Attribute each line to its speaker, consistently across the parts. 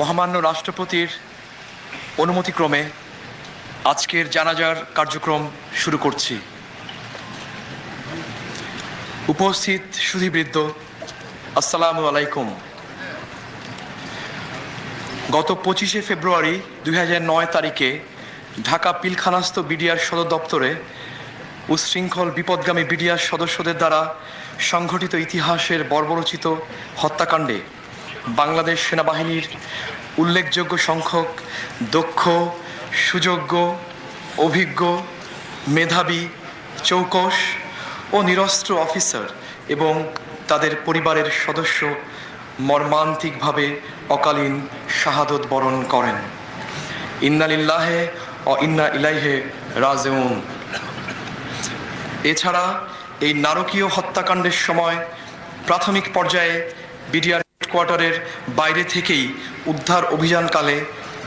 Speaker 1: মহামান্য রাষ্ট্রপতির অনুমতিক্রমে আজকের জানাজার কার্যক্রম শুরু করছি। উপস্থিত সুধীবৃদ্ধ, আসসালামু আলাইকুম। গত পঁচিশে ফেব্রুয়ারি দুই নয় তারিখে ঢাকা পিলখানাস্থ বিডিআর সদর দপ্তরে উচ্ছৃঙ্খল বিপদগামী বিডিআর সদস্যদের দ্বারা সংঘটিত ইতিহাসের বর্বরচিত হত্যাকাণ্ডে বাংলাদেশ সেনাবাহিনীর উল্লেখযোগ্য সংখ্যক দক্ষ, সুযোগ্য, অভিজ্ঞ, মেধাবী চৌকস ও নিরস্ত্র অফিসার এবং তাদের পরিবারের সদস্য মর্মান্তিকভাবে অকালীন শাহাদত বরণ করেন। ইন্নালিল্লাহে ও ইন্না ইলাইহে রাজেউন। এছাড়া এই নারকীয় হত্যাকাণ্ডের সময় প্রাথমিক পর্যায়ে বিডিআর হেডকোয়ার্টারের বাইরে থেকেই উদ্ধার অভিযানকালে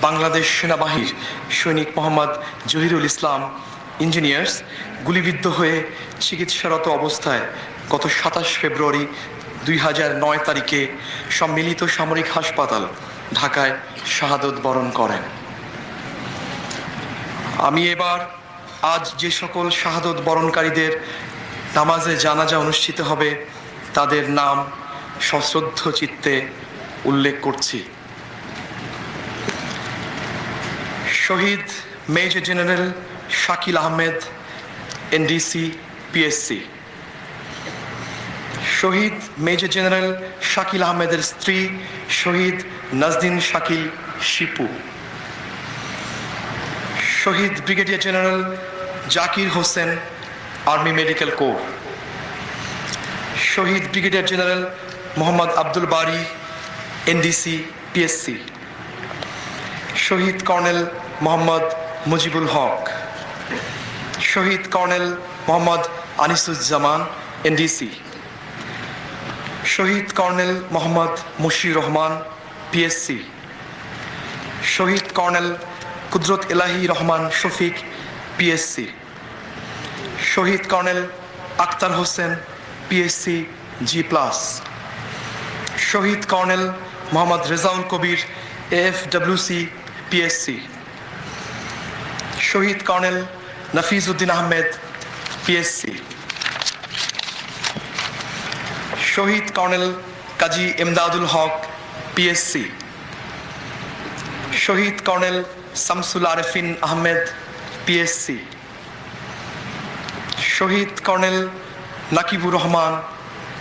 Speaker 1: বাংলাদেশ সেনাবাহিনীর সৈনিক মোহাম্মদ জহিরুল ইসলাম, ইঞ্জিনিয়ার্স, গুলিবিদ্ধ হয়ে চিকিৎসারত অবস্থায় গত সাতাশ ফেব্রুয়ারি দুই হাজার নয় তারিখে সম্মিলিত সামরিক হাসপাতাল ঢাকায় শাহাদত বরণ করেন। আমি এবার আজ যে সকল শাহাদত বরণকারীদের নামাজে জানাজা অনুষ্ঠিত হবে, তাদের নাম সশ্রদ্ধ চিত্তে উল্লেখ করছি। শহীদ major general Shakil Ahmed, NDC, PSC. শহীদ মেজর জেনারেল শাকিল আহমেদের স্ত্রী শহীদ নাজদিন শাকিল শিপু। শহীদ brigadier general Zakir Hossain, army medical corps. শহীদ brigadier general Mohammad Abdul Bari, NDC, PSC. শহীদ কর্নেল মোহাম্মদ মুজিবুল হক। শহীদ কর্নেল মোহাম্মদ আনিসুজ্জামান, এনডিসি। শহীদ কর্নেল মোহাম্মদ মুশির রহমান, পিএসসি। শহীদ কর্নেল কুদরত এলাহি রহমান শফিক, পিএসসি। শহীদ colonel Akhtar Hossain, PSC, G plus. শহীদ colonel Mohammad Rezaul Kabir F WC PSC শহীদ colonel Nafiz Uddin Ahmed PSC শহীদ colonel Kazi Emdadul Haque PSC শহীদ colonel Shamsul Arefin Ahmed PSC শহীদ colonel Nakibur Rahman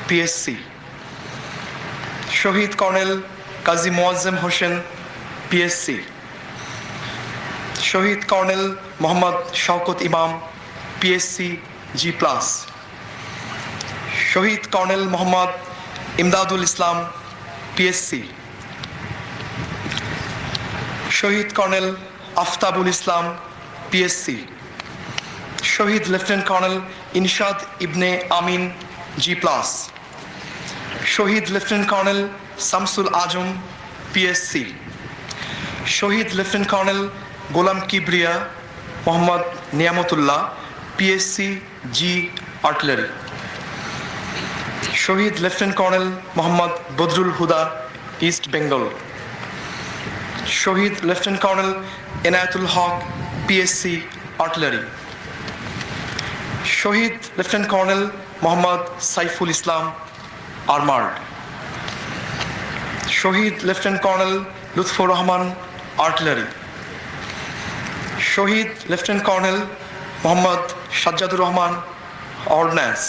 Speaker 1: PSC শহীদ colonel Kazi Moazzem Hossain PSC শহীদ colonel Mohammad Shawkat Imam PSC G plus শহীদ colonel Mohammad Imdadul Islam PSC শহীদ colonel Aftabul Islam PSC শহীদ lieutenant colonel Inshad Ibne Amin G plus শহীদ lieutenant colonel Shamsul Azam PSC শহীদ lieutenant colonel Golam Kibria, Mohammad Niamatullah PSC G artillery শহীদ lieutenant colonel Mohammad Badrul Huda east Bengal শহীদ lieutenant colonel Enayetul Haque PSC artillery শহীদ lieutenant colonel Mohammad Saiful Islam armoured. শহীদ lieutenant colonel Lutfur Rahman, artillery. শহীদ lieutenant colonel Mohammad Sajjadur Rahman ordnance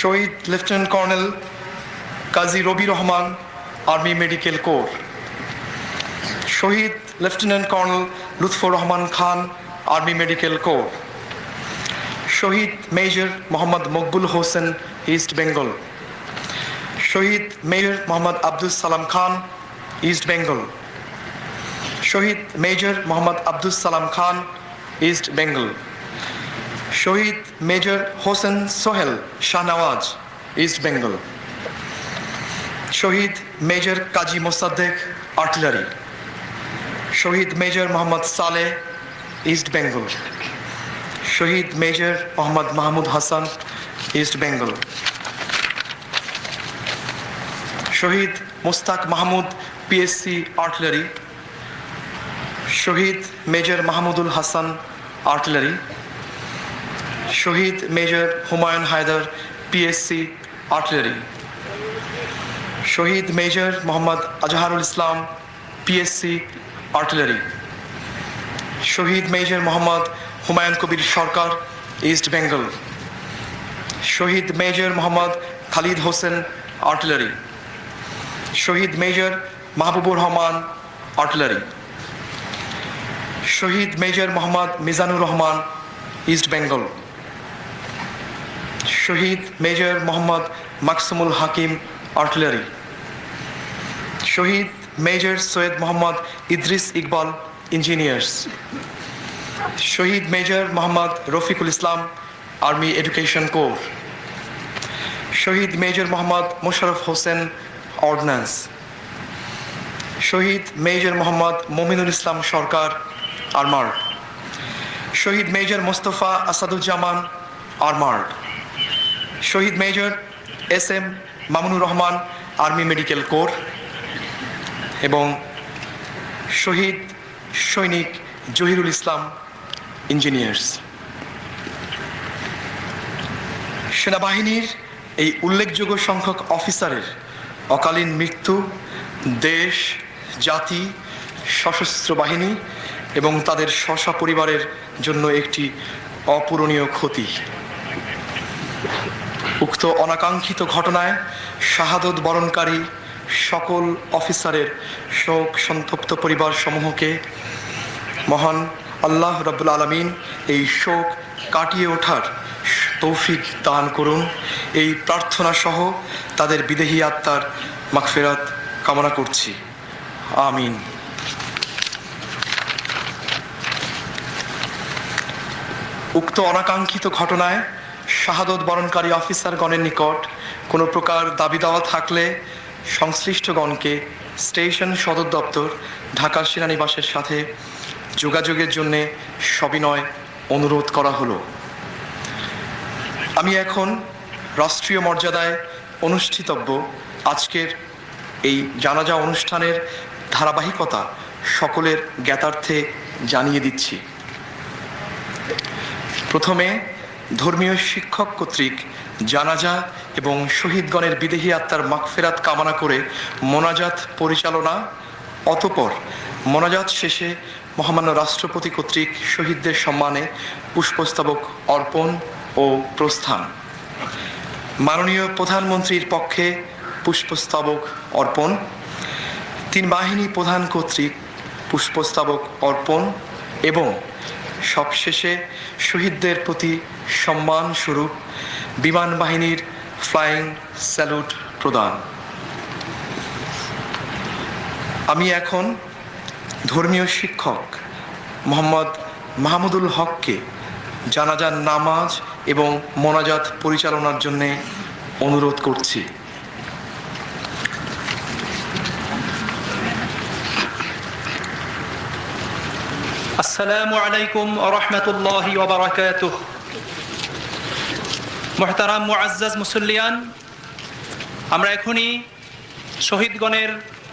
Speaker 1: শহীদ lieutenant colonel Kazi Robi Rahman, army medical corps. শহীদ lieutenant colonel Lutfur Rahman Khan, army medical corps. শহীদ major Mohammad Maqbul Hossain east Bengal শহীদ major Mohammad Abdul Salam Khan east Bengal শহীদ major Mohammad Abdul Salam Khan east Bengal শহীদ major Hossain Sohel Shahnawaz east Bengal শহীদ major Kazi Mosaddek artillery শহীদ major Mohammad Saleh east Bengal শহীদ major Mohammad Mahmud Hasan east Bengal শহীদ Mustaq Mahmud PSC artillery শহীদ major Mahmudul Hasan artillery শহীদ major Humayun Haider PSC artillery শহীদ major Mohammad Azharul Islam PSC artillery শহীদ major Mohammad Humayun Kabir Sarkar east Bengal শহীদ major Mohammad Khalid Hossain artillery, শহীদ major Mahbubur Rahman artillery, শহীদ major Mohammad Mizanur Rahman east Bengal, শহীদ major Mohammad Maksumul Hakim artillery, শহীদ major Syed Mohammad Idris Iqbal engineers, শহীদ major Mohammad Rafiqul Islam army education corps শহীদ major Mohammad Mosharraf Hossain ordnance শহীদ major Mohammad Mominul Islam Sarkar armoured শহীদ major Mostafa Asaduzzaman armoured শহীদ major S M Mamunur Rahman army medical corps এবং শহীদ সৈনিক জহিরুল ইসলাম engineers সেনাবাহিনীর এই উল্লেখযোগ্য সংখ্যক অফিসারের অকালীন মৃত্যু, দেশ, জাতি, সশস্ত্র বাহিনী এবং তাদের শশা পরিবারের জন্য একটি অপূরণীয় ক্ষতি। উক্ত অনাকাঙ্ক্ষিত ঘটনায় শাহাদত বরণকারী সকল অফিসারের শোক সন্তপ্ত পরিবার সমূহকে মহান আল্লাহ রব্বুল আলমিন এই শোক কাটিয়ে ওঠার তৌফিক দান করুন। এই প্রার্থনা সহ তাদের বিদেহী আত্মার মাগফেরাত কামনা করছি। আমিন। উক্ত অনাকাঙ্ক্ষিত ঘটনায় শাহাদত বরণকারী অফিসারগণের নিকট কোনো প্রকার দাবি দাওয়া থাকলে সংশ্লিষ্টগণকে স্টেশন সদর দপ্তর, ঢাকা সেনানিবাসের সাথে যোগাযোগের জন্যে সবিনয় অনুরোধ করা হলো। আমি এখন রাষ্ট্রীয় মর্যাদায় অনুষ্ঠিতব্য আজকের এই জানাজা অনুষ্ঠানের ধারাবাহিকতা সকলের জ্ঞাতার্থে জানিয়ে দিচ্ছি। প্রথমে ধর্মীয় শিক্ষক কর্তৃক জানাজা এবং শহীদগণের বিদেহী আত্মার মাগফেরাত কামনা করে মোনাজাত পরিচালনা, অতপর মোনাজাত শেষে মহামান্য রাষ্ট্রপতি কর্তৃক শহীদদের সম্মানে পুষ্পস্তবক অর্পণ ও প্রস্থান। মাননীয় প্রধানমন্ত্রীর পক্ষে পুষ্পস্তবক অর্পণ। তিন বাহিনী প্রধান কর্তৃক পুষ্পস্তবক অর্পণ এবং সবশেষে শহীদদের প্রতি সম্মান স্বরূপ বিমান বাহিনীর ফ্লাইং স্যালুট প্রদান। আমি এখন ধর্মীয় শিক্ষক মোহাম্মদ মাহমুদুল হককে জানাজার নামাজ এবং মোনাজাত পরিচালনার জন্যে অনুরোধ করছি।
Speaker 2: আসসালামু আলাইকুম রহমতুল্লাহ মোহতারাম মুসল্লিয়ান, আমরা এখনই শহীদগণের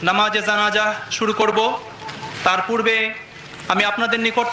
Speaker 2: নামাজে জানাজা শুরু করব। তার পূর্বে আমি আপনাদের নিকট